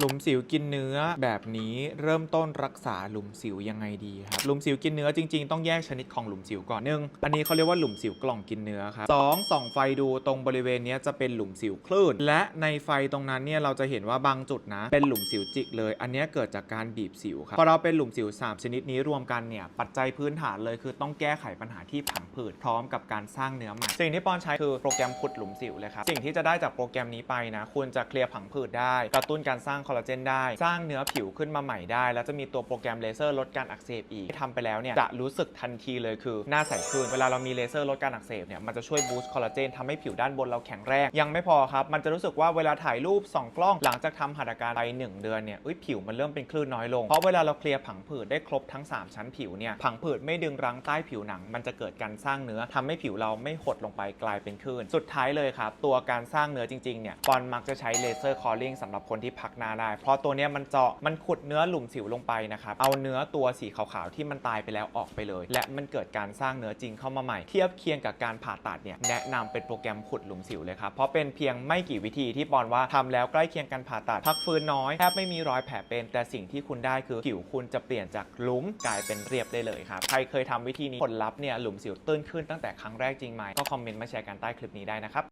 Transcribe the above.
หลุมสิวกินเนื้อแบบนี้เริ่มต้นรักษาหลุมสิวยังไงดีครับหลุมสิวกินเนื้อจริงๆ ต้องแยกชนิดของหลุมสิวก่อนหนึ่งอันนี้เขาเรียกว่าหลุมสิวกล่องกินเนื้อครับสองส่องไฟดูตรงบริเวณนี้จะเป็นหลุมสิวคลื่น และในไฟตรงนั้นเนี่ยเราจะเห็นว่าบางจุดนะ เป็นหลุมสิวจิกเลย อันนี้เกิดจากการบีบสิวครับพอเราเป็นหลุมสิวสามชนิดนี้รวมกันเนี่ยปัจจัยพื้นฐานเลยคือต้องแก้ไขปัญหาที่ผังผืดพร้อมกับการสร้างเนื้อใหม่สิ่งที่ปอนใช้คือโปรแกรมขุดหลุมสิวเลยครับสิ่งที่จะได้จากโปรแกรมนี้ไปนะคุณจะเคลียร์ผังผืดได้กระตุ้นการสร้างคอลลาเจนได้ สร้างเนื้อผิวขึ้นมาใหม่ได้ แล้วจะมีตัวโปรแกรมเลเซอร์ลดการอักเสบอีกทำไปแล้วเนี่ยจะรู้สึกทันทีเลยคือหน้าใสขึ้นเวลาเรามีเลเซอร์ลดการอักเสบเนี่ยมันจะช่วยบูสต์คอลลาเจนทำให้ผิวด้านบนเราแข็งแรงยังไม่พอครับมันจะรู้สึกว่าเวลาถ่ายรูปส่องกล้องหลังจากทำหัตถการไปหนึ่งเดือนเนี่ยเอ้ยผิวมันเริ่มเป็นคลื่นน้อยลงเพราะเวลาเราเคลียร์ผังผืดได้ครบทั้ง 3 ชั้นผิวเนี่ยผังผืดไม่ดึงรั้งใต้ผิวหนัง มันจะเกิดการสร้างเนื้อทำให้ผิวเราไม่หดลงไปกลายเป็นคลื่นสุดท้ายเลยครับตัวการสร้างเนื้อจริงๆเนี่ยปอนมักจะใช้เลเซอร์คอลลิ่งสำหรับคนที่พักหน้าได้ เพราะตัวเนี้ยมันเจาะมันขุดเนื้อหลุมสิวลงไปนะครับเอาเนื้อตัวสีขาวๆที่มันตายไปแล้วออกไปเลย และมันเกิดการสร้างเนื้อจริงเข้ามาใหม่เทียบเคียงกับการผ่าตัดเนี่ยแนะนำเป็นโปรแกรมขุดหลุมสิวเลยครับเพราะเป็นเพียงไม่กี่วิธีที่ปอนว่าทำแล้วใกล้เคียงการผ่าตัดพักฟื้นน้อยแทบไม่มีรอยแผลเป็น แต่สิ่งที่คุณได้คือผิวคุณจะเปลี่ยนจากหลุมกลายเป็นเรียบได้เลยครับใครเคยทำวิธีนี้ผลลัพธ์เนี่ยหลุมสิวตื้นขึ้นตั้งแต่ครั้งแรกจริงไหมก็คอมเมนต์มาแชร์กันใต้คลิปนี้ได้นะครับ